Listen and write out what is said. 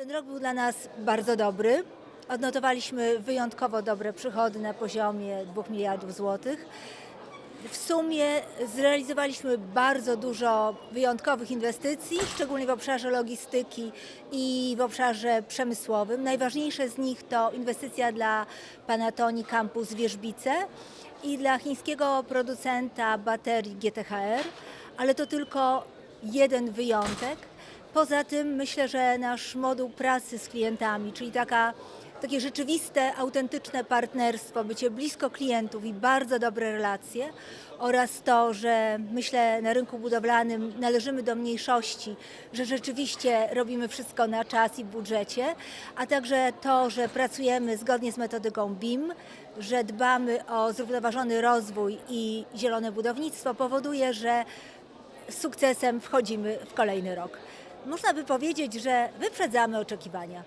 Ten rok był dla nas bardzo dobry. Odnotowaliśmy wyjątkowo dobre przychody na poziomie 2 miliardów złotych. W sumie zrealizowaliśmy bardzo dużo wyjątkowych inwestycji, szczególnie w obszarze logistyki i w obszarze przemysłowym. Najważniejsze z nich to inwestycja dla Panatoni Campus Wierzbice i dla chińskiego producenta baterii GTHR, ale to tylko jeden wyjątek. Poza tym myślę, że nasz moduł pracy z klientami, czyli taka, takie rzeczywiste, autentyczne partnerstwo, bycie blisko klientów i bardzo dobre relacje oraz to, że myślę na rynku budowlanym należymy do mniejszości, że rzeczywiście robimy wszystko na czas i budżecie, a także to, że pracujemy zgodnie z metodyką BIM, że dbamy o zrównoważony rozwój i zielone budownictwo powoduje, że z sukcesem wchodzimy w kolejny rok. Można by powiedzieć, że wyprzedzamy oczekiwania.